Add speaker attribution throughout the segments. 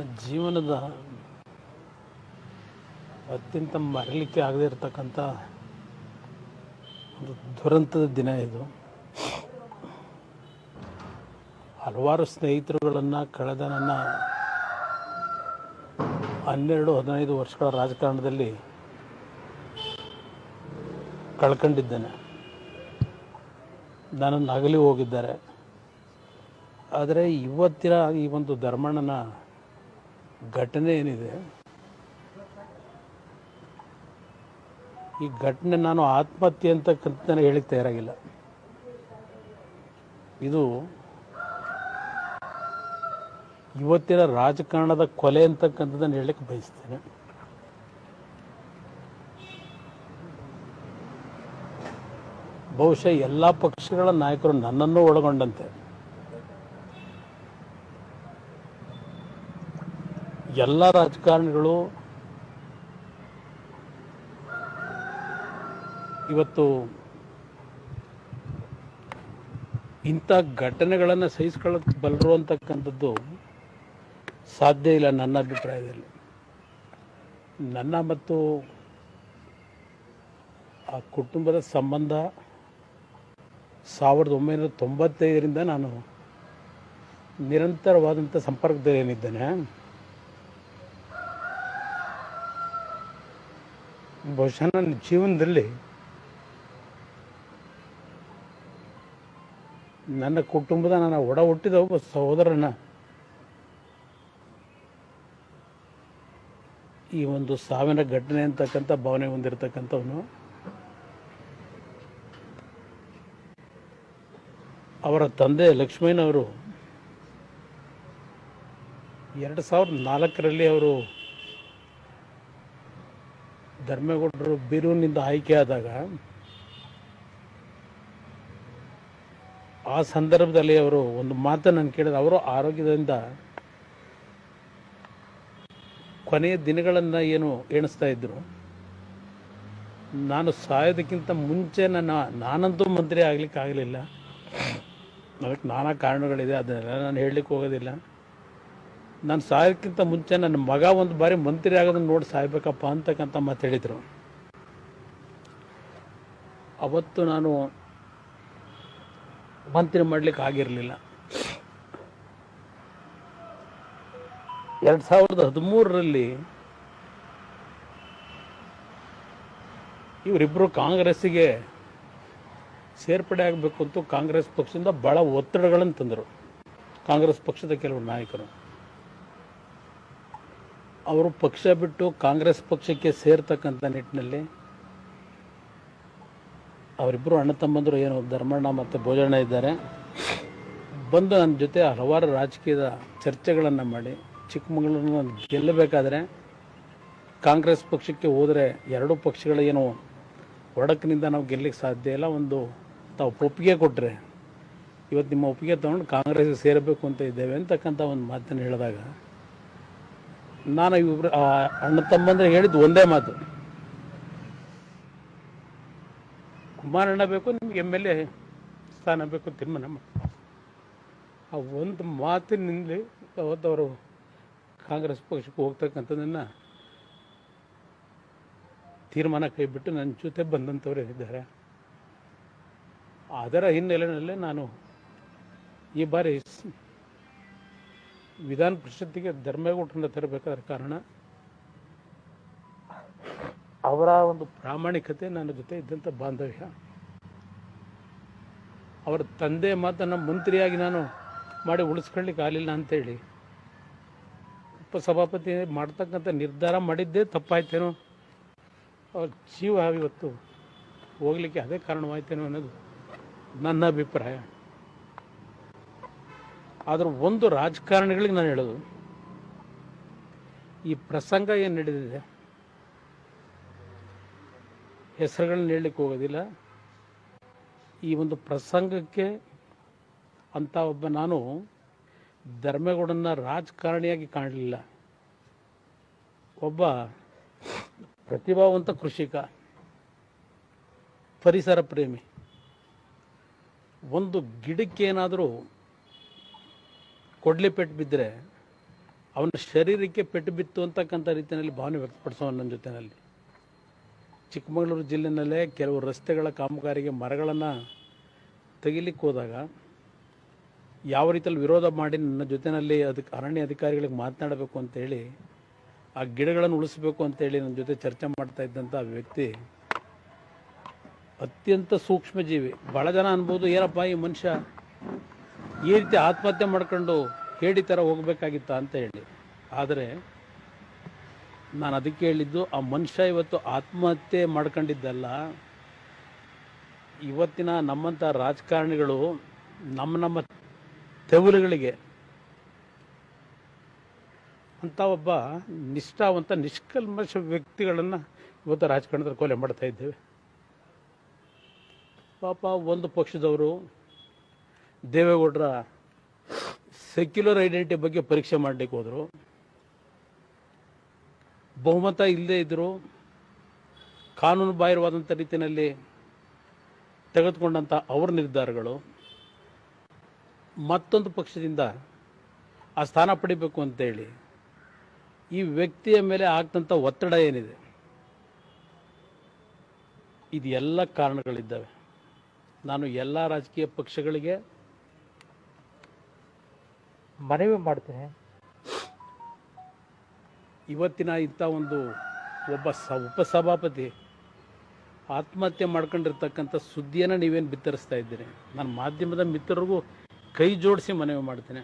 Speaker 1: ನನ್ನ ಜೀವನದ ಅತ್ಯಂತ ಮರಲಿಕ್ಕೆ ಆಗದೇ ಇರತಕ್ಕಂಥ ಒಂದು ದುರಂತದ ದಿನ ಇದು. ಹಲವಾರು ಸ್ನೇಹಿತರುಗಳನ್ನು ಕಳೆದ ನನ್ನ ಹನ್ನೆರಡು, ಹದಿನೈದು ವರ್ಷಗಳ ರಾಜಕಾರಣದಲ್ಲಿ ಕಳ್ಕೊಂಡಿದ್ದೇನೆ. ನನ್ನನ್ನು ಅಗಲಿ ಹೋಗಿದ್ದಾರೆ. ಆದರೆ ಇವತ್ತಿನ ಈ ಒಂದು ಧರ್ಮಣ್ಣನ ಘಟನೆ ಏನಿದೆ? ಈ ಘಟನೆ ನಾನು ಆತ್ಮಹತ್ಯೆ ಅಂತಕ್ಕಂಥ ನನಗೆ ಹೇಳಿಕ್ಕೆ ತಯಾರಾಗಿಲ್ಲ. ಇದು ಇವತ್ತಿನ ರಾಜಕಾರಣದ ಕೊಲೆ ಅಂತಕ್ಕಂಥದ್ದನ್ನು ಹೇಳಕ್ಕೆ ಬಯಸ್ತೇನೆ. ಬಹುಶಃ ಎಲ್ಲ ಪಕ್ಷಗಳ ನಾಯಕರು ನನ್ನನ್ನು ಒಳಗೊಂಡಂತೆ. ಎಲ್ಲ ರಾಜಕಾರಣಿಗಳು ಇವತ್ತು ಇಂಥ ಘಟನೆಗಳನ್ನು ಸಹಿಸ್ಕೊಳ್ಳೋಕೆ ಬಲ್ಲರು ಅಂತಕ್ಕಂಥದ್ದು ಸಾಧ್ಯ ಇಲ್ಲ ನನ್ನ ಅಭಿಪ್ರಾಯದಲ್ಲಿ. ನನ್ನ ಮತ್ತು ಆ ಕುಟುಂಬದ ಸಂಬಂಧ ಸಾವಿರದ ಒಂಬೈನೂರ ತೊಂಬತ್ತೈದರಿಂದ ನಾನು ನಿರಂತರವಾದಂಥ ಸಂಪರ್ಕದಲ್ಲಿ ಬಹುಶಃ ನನ್ನ ಜೀವನದಲ್ಲಿ ನನ್ನ ಕುಟುಂಬದ ನನ್ನ ಒಡ ಹುಟ್ಟಿದ ಒಬ್ಬ ಸಹೋದರನ ಈ ಒಂದು ಸಾವಿನ ಘಟನೆ ಅಂತಕ್ಕಂಥ ಭಾವನೆ ಹೊಂದಿರತಕ್ಕಂಥವನು. ಅವರ ತಂದೆ ಲಕ್ಷ್ಮೀನವರು ಎರಡು ಸಾವಿರದ ನಾಲ್ಕರಲ್ಲಿ ಅವರು ಧರ್ಮೇಗೌಡರು ಬೀರೂರಿನಿಂದ ಆದಾಗ ಆ ಸಂದರ್ಭದಲ್ಲಿ ಅವರು ಒಂದು ಮಾತು ನಾನು ಕೇಳಿದ. ಅವರು ಆರೋಗ್ಯದಿಂದ ಕೊನೆಯ ದಿನಗಳನ್ನು ಏನು ಎಣಿಸ್ತಾ ಇದ್ದರು ನಾನು ಸಾಯೋದಕ್ಕಿಂತ ಮುಂಚೆ ನನ್ನ, ನಾನಂತೂ ಮಂತ್ರಿ ಆಗ್ಲಿಕ್ಕೆ ಆಗಲಿಲ್ಲ ಅದಕ್ಕೆ ನಾನಾ ಕಾರಣಗಳಿದೆ. ಅದನ್ನೆಲ್ಲ ನಾನು ಹೇಳಲಿಕ್ಕೆ ಹೋಗೋದಿಲ್ಲ. ನಾನು ಸಾಯೋಕ್ಕಿಂತ ಮುಂಚೆ ನನ್ನ ಮಗ ಒಂದು ಬಾರಿ ಮಂತ್ರಿ ಆಗೋದನ್ನು ನೋಡಿ ಸಾಯ್ಬೇಕಪ್ಪ ಅಂತಕ್ಕಂಥ ಮಾತು ಹೇಳಿದರು. ಅವತ್ತು ನಾನು ಮಂತ್ರಿ ಮಾಡ್ಲಿಕ್ಕೆ ಆಗಿರಲಿಲ್ಲ. ಎರಡು ಸಾವಿರದ ಹದಿಮೂರರಲ್ಲಿ ಇವರಿಬ್ಬರು ಕಾಂಗ್ರೆಸ್ಸಿಗೆ ಸೇರ್ಪಡೆ ಆಗಬೇಕು ಅಂತ ಕಾಂಗ್ರೆಸ್ ಪಕ್ಷದಿಂದ ಭಾಳ ಒತ್ತಡಗಳನ್ನು ತಂದರು. ಕಾಂಗ್ರೆಸ್ ಪಕ್ಷದ ಕೆಲವು ನಾಯಕರು. ಅವರು ಪಕ್ಷ ಬಿಟ್ಟು ಕಾಂಗ್ರೆಸ್ ಪಕ್ಷಕ್ಕೆ ಸೇರ್ತಕ್ಕಂಥ ನಿಟ್ಟಿನಲ್ಲಿ ಅವರಿಬ್ಬರು ಅಣ್ಣ ತಮ್ಮಂದರು ಏನು ಧರ್ಮಣ್ಣ ಮತ್ತು ಭೋಜಣ್ಣ ಇದ್ದಾರೆ. ಬಂದು ನನ್ನ ಜೊತೆ ಹಲವಾರು ರಾಜಕೀಯದ ಚರ್ಚೆಗಳನ್ನು ಮಾಡಿ, ಚಿಕ್ಕಮಗಳೂರನ್ನ ನಾನು ಗೆಲ್ಲಬೇಕಾದ್ರೆ ಕಾಂಗ್ರೆಸ್ ಪಕ್ಷಕ್ಕೆ ಹೋದರೆ ಎರಡೂ ಪಕ್ಷಗಳ ಏನು ಒಡಕಿನಿಂದ ನಾವು ಗೆಲ್ಲಕ್ಕೆ ಸಾಧ್ಯ ಇಲ್ಲ. ಒಂದು ತಾವು ಒಪ್ಪಿಗೆ ಕೊಟ್ಟರೆ ಇವತ್ತು ನಿಮ್ಮ ಒಪ್ಪಿಗೆ ತಗೊಂಡು ಕಾಂಗ್ರೆಸ್ಗೆ ಸೇರಬೇಕು ಅಂತ ಇದ್ದೇವೆ ಅಂತಕ್ಕಂಥ ಒಂದು ಮಾತನ್ನು ಹೇಳಿದಾಗ ನಾನು ಇಬ್ಬರು ಅಣ್ಣ ತಮ್ಮಂದ್ರೆ ಹೇಳಿದ್ದು ಒಂದೇ ಮಾತು. ಕುಮಾರಣ್ಣ ಬೇಕು, ನಿಮ್ಗೆ ಎಂ ಎಲ್ ಎ ಸ್ಥಾನ ಬೇಕು ತಿಮ್ಮನ ಆ ಒಂದು ಮಾತಿನಿಂದಲೇ ಅವರು ಕಾಂಗ್ರೆಸ್ ಪಕ್ಷಕ್ಕೆ ಹೋಗ್ತಕ್ಕಂಥದ್ದನ್ನು ತೀರ್ಮಾನ ಕೈ ಬಿಟ್ಟು ನನ್ನ ಜೊತೆ ಬಂದಂಥವ್ರು ಇದ್ದಾರೆ. ಅದರ ಹಿನ್ನೆಲೆಯಲ್ಲೇ ನಾನು ಈ ಬಾರಿ ವಿಧಾನ ಪರಿಷತ್ತಿಗೆ ಧರ್ಮೇಗೌಡರನ್ನ ತರಬೇಕಾದ ಕಾರಣ? ಅವರ ಒಂದು ಪ್ರಾಮಾಣಿಕತೆ ನನ್ನ ಜೊತೆ ಇದ್ದಂಥ ಬಾಂಧವ್ಯ. ಅವರ ತಂದೆ ಮಾತನ್ನು ಮಂತ್ರಿಯಾಗಿ ನಾನು ಮಾಡಿ ಉಳಿಸ್ಕೊಳ್ಳಿಕ್ಕೆ ಆಗಲಿಲ್ಲ ಅಂತೇಳಿ. ಉಪಸಭಾಪತಿ ಮಾಡ್ತಕ್ಕಂಥ ನಿರ್ಧಾರ ಮಾಡಿದ್ದೇ ತಪ್ಪಾಯ್ತೇನೋ? ಅವ್ರ ಜೀವ ಇವತ್ತು ಹೋಗ್ಲಿಕ್ಕೆ ಅದೇ ಕಾರಣವಾಯ್ತೇನೋ ಅನ್ನೋದು ನನ್ನ ಅಭಿಪ್ರಾಯ. ಆದ್ರೆ ಒಂದು ರಾಜಕಾರಣಿಗಳಿಗೆ ನಾನು ಹೇಳೋದು, ಈ ಪ್ರಸಂಗ ಏನು ನಡೆದಿದೆ? ಹೆಸರುಗಳನ್ನ ಹೇಳಲಿಕ್ಕೆ ಹೋಗೋದಿಲ್ಲ. ಈ ಒಂದು ಪ್ರಸಂಗಕ್ಕೆ ಅಂತ ಒಬ್ಬ ನಾನು ಧರ್ಮೇಗೌಡನ ರಾಜಕಾರಣಿಯಾಗಿ ಕಾಣಲಿಲ್ಲ. ಒಬ್ಬ ಪ್ರತಿಭಾವಂತ ಕೃಷಿಕ, ಪರಿಸರ ಪ್ರೇಮಿ. ಒಂದು ಗಿಡಕ್ಕೆ ಏನಾದರೂ ಕೊಡ್ಲಿಪೆಟ್ಟು ಬಿದ್ದರೆ ಅವನ ಶರೀರಕ್ಕೆ ಪೆಟ್ಟು ಬಿತ್ತು ಅಂತಕ್ಕಂಥ ರೀತಿಯಲ್ಲಿ ಭಾವನೆ ವ್ಯಕ್ತಪಡಿಸೋ ನನ್ನ ಜೊತೆಯಲ್ಲಿ. ಚಿಕ್ಕಮಗಳೂರು ಜಿಲ್ಲೆನಲ್ಲೇ ಕೆಲವು ರಸ್ತೆಗಳ ಕಾಮಗಾರಿಗೆ ಮರಗಳನ್ನು ತೆಗಿಲಿಕ್ಕೆ ಹೋದಾಗ ಯಾವ ರೀತಿಯಲ್ಲಿ ವಿರೋಧ ಮಾಡಿ ನನ್ನ ಜೊತೆಯಲ್ಲಿ ಅದಕ್ಕೆ ಅರಣ್ಯ ಅಧಿಕಾರಿಗಳಿಗೆ ಮಾತನಾಡಬೇಕು ಅಂತೇಳಿ ಆ ಗಿಡಗಳನ್ನು ಉಳಿಸ್ಬೇಕು ಅಂತೇಳಿ ನನ್ನ ಜೊತೆ ಚರ್ಚೆ ಮಾಡ್ತಾ ಇದ್ದಂಥ ವ್ಯಕ್ತಿ ಅತ್ಯಂತ ಸೂಕ್ಷ್ಮ ಜೀವಿ ಭಾಳ ಜನ ಅನ್ಬೋದು ಏನಪ್ಪ ಈ ಮನುಷ್ಯ ಈ ರೀತಿ ಆತ್ಮಹತ್ಯೆ ಮಾಡ್ಕೊಂಡು ಹೇಳಿ ಥರ ಹೋಗಬೇಕಾಗಿತ್ತ ಅಂತ ಹೇಳಿ. ಆದರೆ ನಾನು ಅದಕ್ಕೆ ಹೇಳಿದ್ದು, ಆ ಮನುಷ್ಯ ಇವತ್ತು ಆತ್ಮಹತ್ಯೆ ಮಾಡ್ಕೊಂಡಿದ್ದಲ್ಲ, ಇವತ್ತಿನ ನಮ್ಮಂಥ ರಾಜಕಾರಣಿಗಳು, ನಮ್ಮ ನಮ್ಮ ತೆವಲುಗಳಿಗೆ ಅಂತ ಒಬ್ಬ ನಿಷ್ಠಾವಂತ, ನಿಷ್ಕಲ್ಮಶ ವ್ಯಕ್ತಿಗಳನ್ನು ಇವತ್ತು ರಾಜಕಾರಣದಲ್ಲಿ ಕೊಲೆ ಮಾಡ್ತಾ ಇದ್ದೇವೆ. ಪಾಪ ಒಂದು ಪಕ್ಷದವರು ದೇವೇಗೌಡರ ಸೆಕ್ಯುಲರ್ ಐಡೆಂಟಿಟಿ ಬಗ್ಗೆ ಪರೀಕ್ಷೆ ಮಾಡಲಿಕ್ಕೆ ಹೋದರು. ಬಹುಮತ ಇಲ್ಲದೇ ಇದ್ದರು ಕಾನೂನು ಬಾಹಿರವಾದಂಥ ರೀತಿಯಲ್ಲಿ ತೆಗೆದುಕೊಂಡಂಥ ಅವರ ನಿರ್ಧಾರಗಳು. ಮತ್ತೊಂದು ಪಕ್ಷದಿಂದ ಆ ಸ್ಥಾನ ಪಡಿಬೇಕು ಅಂತೇಳಿ ಈ ವ್ಯಕ್ತಿಯ ಮೇಲೆ ಆಗ್ತಂಥ ಒತ್ತಡ ಏನಿದೆ? ಇದು ಎಲ್ಲ ಕಾರಣಗಳಿದ್ದಾವೆ. ನಾನು ಎಲ್ಲ ರಾಜಕೀಯ ಪಕ್ಷಗಳಿಗೆ
Speaker 2: ಮನವಿ ಮಾಡ್ತೇನೆ.
Speaker 1: ಇವತ್ತಿನ ಇಂಥ ಒಂದು ಒಬ್ಬ ಸ, ಉಪಸಭಾಪತಿ ಆತ್ಮಹತ್ಯೆ ಮಾಡ್ಕೊಂಡಿರ್ತಕ್ಕಂಥ ಸುದ್ದಿಯನ್ನು ನೀವೇನು ಬಿತ್ತರಿಸ್ತಾ ಇದ್ದೀರಿ? ನಾನು ಮಾಧ್ಯಮದ ಮಿತ್ರರಿಗೂ ಕೈ ಜೋಡಿಸಿ ಮನವಿ ಮಾಡ್ತೇನೆ.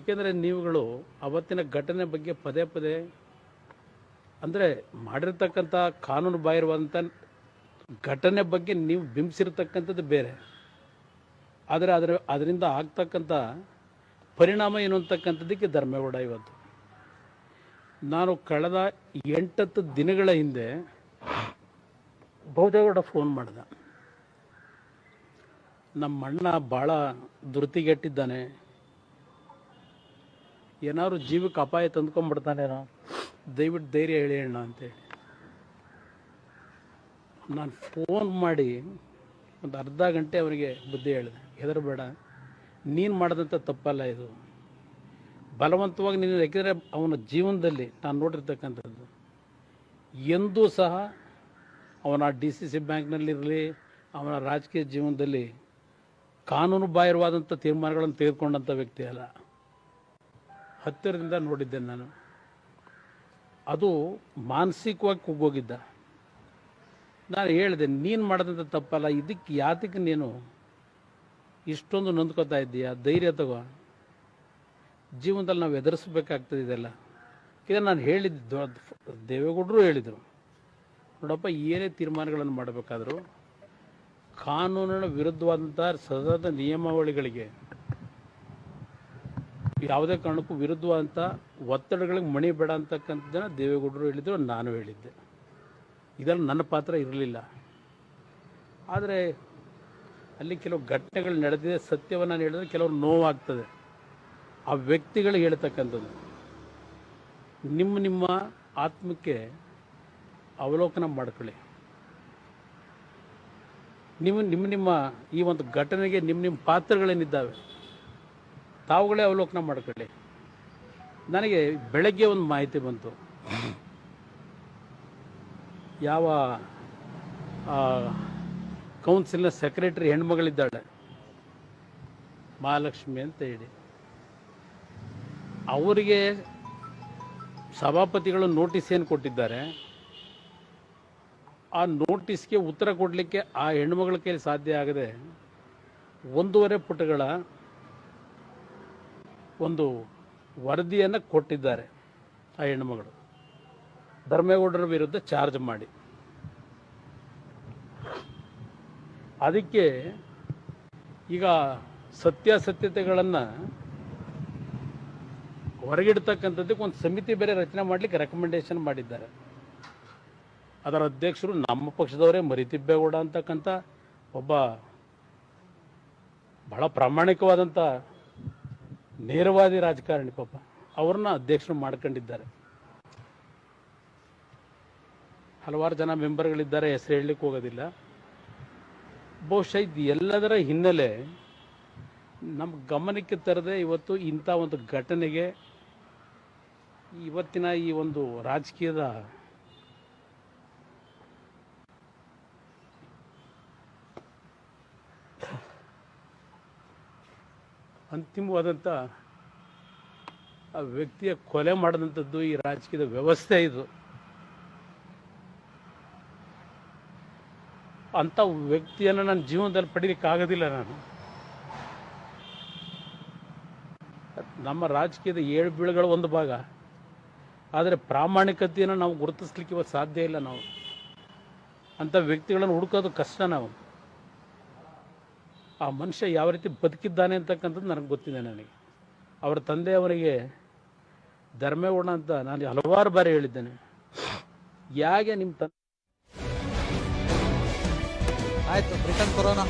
Speaker 1: ಏಕೆಂದರೆ ನೀವುಗಳು ಅವತ್ತಿನ ಘಟನೆ ಬಗ್ಗೆ ಪದೇ ಪದೇ ಅಂದರೆ ಮಾಡಿರ್ತಕ್ಕಂಥ ಕಾನೂನು ಬಾಹಿರವಾದಂಥ ಘಟನೆ ಬಗ್ಗೆ ನೀವು ಬಿಂಬಿಸಿರ್ತಕ್ಕಂಥದ್ದು ಬೇರೆ. ಆದರೆ ಅದರ, ಅದರಿಂದ ಆಗ್ತಕ್ಕಂಥ ಪರಿಣಾಮ ಏನು ಅಂತಕ್ಕಂಥದ್ದಕ್ಕೆ ಧರ್ಮೇಗೌಡ ಇವತ್ತು. ನಾನು ಕಳೆದ ಎಂಟತ್ತು ದಿನಗಳ ಹಿಂದೆ ಬೌದೇಗೌಡ ಫೋನ್ ಮಾಡಿದೆ. ನಮ್ಮ ಅಣ್ಣ ಭಾಳ ಧೃತಿಗೆಟ್ಟಿದ್ದಾನೆ ಏನಾದ್ರು ಜೀವಕ್ಕೆ ಅಪಾಯ ತಂದ್ಕೊಂಡ್ಬಿಡ್ತಾನೇನೋ ದಯವಿಟ್ಟು ಧೈರ್ಯ ಹೇಳಿ ಅಣ್ಣ ಅಂತೇಳಿ. ನಾನು ಫೋನ್ ಮಾಡಿ ಒಂದು ಅರ್ಧ ಗಂಟೆ ಅವರಿಗೆ ಬುದ್ಧಿ ಹೇಳಿದೆ. ಹೆದರಬೇಡ. ನೀನು ಮಾಡಿದಂಥ ತಪ್ಪಲ್ಲ ಇದು. ಬಲವಂತವಾಗಿ ನೀನು ಯಾಕೆಂದರೆ ಅವನ ಜೀವನದಲ್ಲಿ ನಾನು ನೋಡಿರ್ತಕ್ಕಂಥದ್ದು. ಎಂದೂ ಸಹ ಅವನ ಡಿ ಸಿ ಸಿ ಬ್ಯಾಂಕ್ನಲ್ಲಿರಲಿ, ಅವನ ರಾಜಕೀಯ ಜೀವನದಲ್ಲಿ ಕಾನೂನು ಬಾಹಿರವಾದಂಥ ತೀರ್ಮಾನಗಳನ್ನು ತೆಗೆದುಕೊಂಡಂಥ ವ್ಯಕ್ತಿ ಅಲ್ಲ. ಹತ್ತಿರದಿಂದ ನೋಡಿದ್ದೆ ನಾನು. ಅದು ಮಾನಸಿಕವಾಗಿ ಕುಗ್ಗೋಗಿದ್ದ. ನಾನು ಹೇಳಿದೆ, ನೀನು ಮಾಡಿದಂಥ ತಪ್ಪಲ್ಲ, ಇದಕ್ಕೆ ಯಾತಕ್ಕೆ ನೀನು ಇಷ್ಟೊಂದು ನೊಂದ್ಕೋತಾ ಇದ್ದೀಯಾ? ಧೈರ್ಯ ತಗೋ. ಜೀವನದಲ್ಲಿ ನಾವು ಎದುರಿಸ್ಬೇಕಾಗ್ತದೆ ಇದೆಲ್ಲ. ಇದನ್ನು ನಾನು ಹೇಳಿದ್ದು ದೇವೇಗೌಡರು ಹೇಳಿದರು. ನೋಡಪ್ಪ, ಏನೇ ತೀರ್ಮಾನಗಳನ್ನು ಮಾಡಬೇಕಾದರೂ ಕಾನೂನಿನ ವಿರುದ್ಧವಾದಂಥ ಸದಾ ನಿಯಮಾವಳಿಗಳಿಗೆ, ಯಾವುದೇ ಕಾರಣಕ್ಕೂ ವಿರುದ್ಧವಾದಂಥ ಒತ್ತಡಗಳಿಗೆ ಮಣಿ ಬೇಡ ಅಂತಕ್ಕಂಥದ್ದನ್ನು ದೇವೇಗೌಡರು ಹೇಳಿದ್ರು, ನಾನು ಹೇಳಿದ್ದೆ. ಇದರಲ್ಲಿ ನನ್ನ ಪಾತ್ರ ಇರಲಿಲ್ಲ. ಆದರೆ ಅಲ್ಲಿ ಕೆಲವು ಘಟನೆಗಳು ನಡೆದಿದೆ ಸತ್ಯವನ್ನು ನಾನು ಹೇಳಿದ್ರೆ ಕೆಲವರು ನೋವಾಗ್ತದೆ. ಆ ವ್ಯಕ್ತಿಗಳು ಹೇಳ್ತಕ್ಕಂಥದ್ದು ನಿಮ್ಮ ನಿಮ್ಮ ಆತ್ಮಕ್ಕೆ ಅವಲೋಕನ ಮಾಡ್ಕೊಳ್ಳಿ. ನಿಮ್ಮ ನಿಮ್ಮ ನಿಮ್ಮ ಈ ಒಂದು ಘಟನೆಗೆ ನಿಮ್ಮ ನಿಮ್ಮ ಪಾತ್ರಗಳೇನಿದ್ದಾವೆ ತಾವುಗಳೇ ಅವಲೋಕನ ಮಾಡ್ಕೊಳ್ಳಿ. ನನಗೆ ಬೆಳಗ್ಗೆ ಒಂದು ಮಾಹಿತಿ ಬಂತು. ಯಾವ ಕೌನ್ಸಿಲ್ನ ಸೆಕ್ರೆಟರಿ ಹೆಣ್ಮಗಳಿದ್ದಾಳೆ. ಮಹಾಲಕ್ಷ್ಮಿ ಅಂತ ಹೇಳಿ. ಅವರಿಗೆ ಸಭಾಪತಿಗಳು ನೋಟಿಸ್ ಏನು ಕೊಟ್ಟಿದ್ದಾರೆ? ಆ ನೋಟಿಸ್ಗೆ ಉತ್ತರ ಕೊಡಲಿಕ್ಕೆ ಆ ಹೆಣ್ಮಗಳ ಕೈಲಿ ಸಾಧ್ಯ ಆಗದೆ ಒಂದೂವರೆ ಪುಟಗಳ ಒಂದು ವರದಿಯನ್ನು ಕೊಟ್ಟಿದ್ದಾರೆ ಆ ಹೆಣ್ಮಗಳು. ಧರ್ಮೇಗೌಡರ ವಿರುದ್ಧ ಚಾರ್ಜ್ ಮಾಡಿ. ಅದಕ್ಕೆ ಈಗ ಸತ್ಯಾಸತ್ಯತೆಗಳನ್ನು ಹೊರಗಿಡ್ತಕ್ಕಂಥದ್ದಕ್ಕೆ ಒಂದು ಸಮಿತಿ ಬೇರೆ ರಚನೆ ಮಾಡಲಿಕ್ಕೆ ರೆಕಮೆಂಡೇಶನ್ ಮಾಡಿದ್ದಾರೆ. ಅದರ ಅಧ್ಯಕ್ಷರು ನಮ್ಮ ಪಕ್ಷದವರೇ ಮರಿತಿಬ್ಬೇಗೌಡ ಅಂತಕ್ಕಂಥ ಒಬ್ಬ ಬಹಳ ಪ್ರಾಮಾಣಿಕವಾದಂಥ ನೇರವಾದಿ ರಾಜಕಾರಣಿ ಪಾಪ, ಅವ್ರನ್ನ ಅಧ್ಯಕ್ಷರು ಮಾಡ್ಕೊಂಡಿದ್ದಾರೆ. ಹಲವಾರು ಜನ ಮೆಂಬರ್ಗಳಿದ್ದಾರೆ, ಹೆಸರು ಹೇಳಲಿಕ್ಕೆ ಹೋಗೋದಿಲ್ಲ. ಬಹುಶಃ ಇದು ಎಲ್ಲದರ ಹಿನ್ನೆಲೆ ನಮ್ಮ ಗಮನಕ್ಕೆ ತರದೆ ಇವತ್ತು ಇಂಥ ಒಂದು ಘಟನೆಗೆ ಇವತ್ತಿನ ಈ ಒಂದು ರಾಜಕೀಯದ ಅಂತಿಮವಾದಂಥ ಆ ವ್ಯಕ್ತಿಯ ಕೊಲೆ ಮಾಡಿದಂಥದ್ದು ಈ ರಾಜಕೀಯದ ವ್ಯವಸ್ಥೆ ಇದು. ಅಂಥ ವ್ಯಕ್ತಿಯನ್ನು ನನ್ನ ಜೀವನದಲ್ಲಿ ಪಡೀಲಿಕ್ಕೆ ಆಗೋದಿಲ್ಲ ನಾನು. ನಮ್ಮ ರಾಜಕೀಯದ ಏಳು ಬೀಳುಗಳ ಒಂದು ಭಾಗ. ಆದರೆ ಪ್ರಾಮಾಣಿಕತೆಯನ್ನು ನಾವು ಗುರುತಿಸ್ಲಿಕ್ಕೆ ಇವತ್ತು ಸಾಧ್ಯ ಇಲ್ಲ ನಾವು. ಅಂಥ ವ್ಯಕ್ತಿಗಳನ್ನು ಹುಡುಕೋದು ಕಷ್ಟ ನಾವು. ಆ ಮನುಷ್ಯ ಯಾವ ರೀತಿ ಬದುಕಿದ್ದಾನೆ ಅಂತಕ್ಕಂಥದ್ದು ನನಗೆ ಗೊತ್ತಿದೆ ನನಗೆ. ಅವರ ತಂದೆ ಅವನಿಗೆ ಧರ್ಮೇಗೌಡ ಅಂತ ನಾನು ಹಲವಾರು ಬಾರಿ ಹೇಳಿದ್ದೇನೆ. ಯಾಕೆ ನಿಮ್ಮ ತಂದೆ
Speaker 3: ಆಯ್ತು ರಿಟರ್ನ್ ಕೊರೋನಾ.